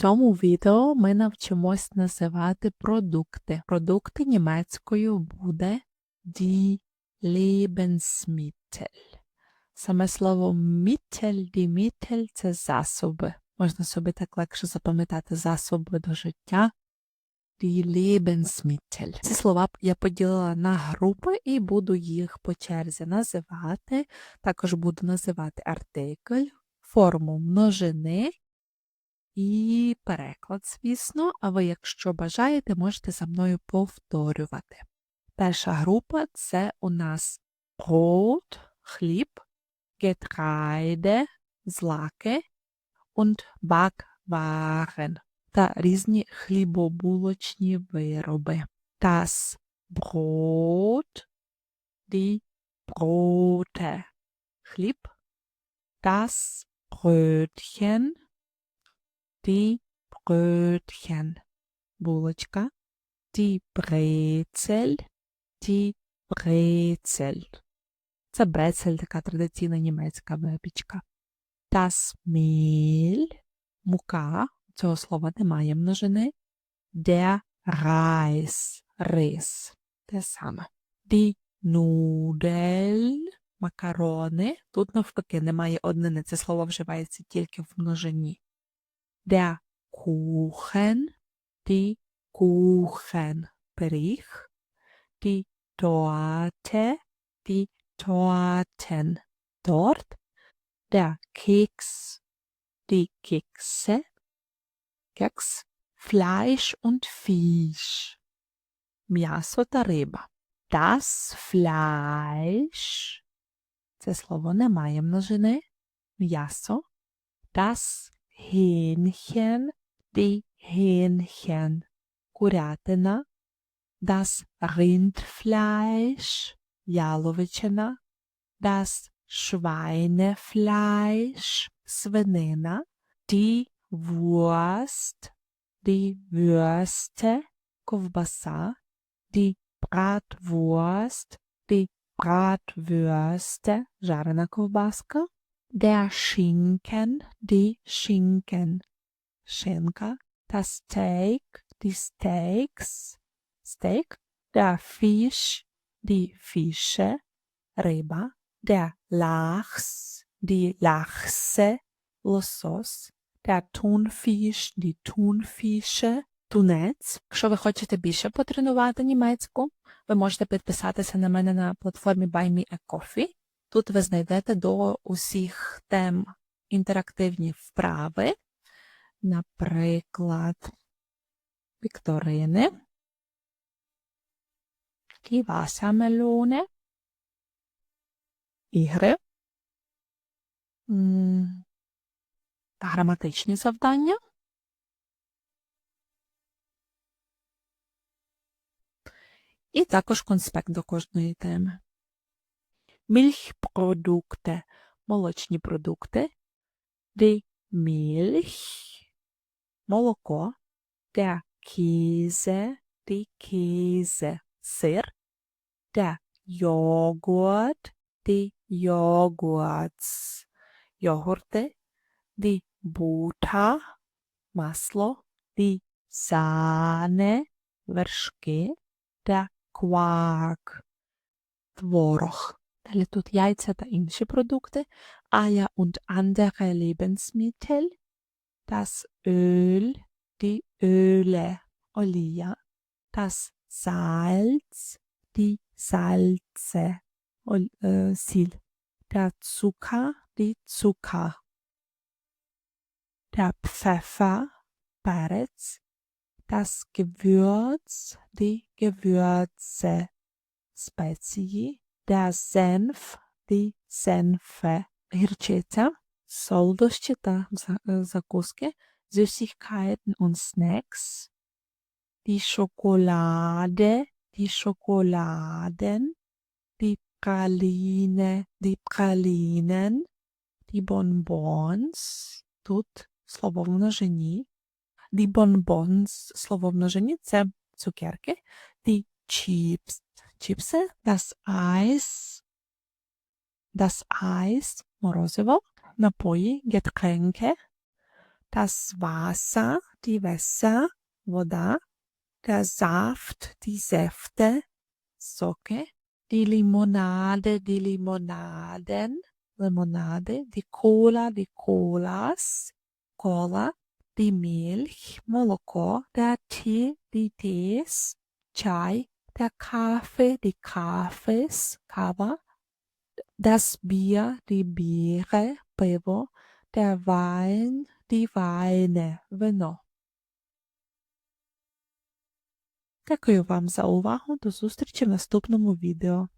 цьому відео ми навчимось називати продукти. Продукти німецькою буде die Lebensmittel. Саме слово Mittel, die Mittel – це засоби. Можна собі так легше запам'ятати засоби до життя. Die Lebensmittel. Ці слова я поділила на групи і буду їх по черзі називати. Також буду називати артикль, форму множини і переклад, звісно. А ви, якщо бажаєте, можете за мною повторювати. Перша група це у нас Brot, хліб, Getreide, злаки und Backwaren та різні хлібобулочні вироби. Das Brot, die Brote, хліб, das Brötchen, die Brötchen, булочка, die Brezel, die Brezel. Це брецель, така традиційна німецька випічка. Das Mehl, мука, цього слова немає множини. Der Reis, рис, те саме. Die Nudeln, макарони. Тут навпаки немає однини, це слово вживається тільки в множині. Der Kuchen, die Kuchen, пиріг. Die Torte, die Torten, торт. Der Keks, die Kekse. Кекс. Fleisch und Fisch. М'ясо та риба. Das Fleisch. Це слово не має множини. М'ясо. Das hähnchen die hähnchen. Kuratena das rindfleisch jalowitschena das schweinefleisch Svenena, die wurst die würste kovbasa. Die bratwurst die bratwürste Der Schinken, die Schinken. Schinka. Das Steak, die Steaks. Steak. Der Fisch, die Fische. Риба. Der Lachs, die Lachse. Лосос. Der Thunfisch, die Thunfische. Тунець. Якщо ви хочете більше потренувати німецьку, ви можете підписатися на мене на платформі Buy Me a Coffee. Тут ви знайдете до усіх тем інтерактивні вправи, наприклад, вікторини, ківасамелони, ігри та граматичні завдання. І також конспект до кожної теми. Milchprodukte, молочні продукти, die Milch, молоко, der Käse, die Käse, сир, der Joghurt, die Joghurts, йогурти, die Butter, масло, die Sahne, вершки, der Quark, творог. Далі тут яйця та інші продукти. Eier und andere Lebensmittel. Das Öl, die Öle, олія. Das Salz, die Salze, Ol äh, сіль. Der Zucker, die Zucker. Der Pfeffer, перець. Das Gewürz, die Gewürze, спеції der Senf, die Senfe, гірчиця, солодощі та закуски, Süßigkeiten und Snacks, die Schokolade, die Schokoladen, die Praline, die Pralinen, die Bonbons, тут слово в множині, die Bonbons, слово в множині, це цукерки, die Chips, Chipsy, das Eis, das Eis, Morosewo, Napoi, Getränke, das Wasser, die Wässer, Voda, der Saft, die Säfte, Socke, die Limonade, die Limonaden, Limonade, die Cola, die Colas, Cola, die Milch, Moloko, der Tee, die Tees, Chai, der Kaffee, die Kaffees, кава, das Bier, die Biere, пиво, der Wein, die Weine, вино. Дякую вам за увагу. До зустрічі в наступному відео.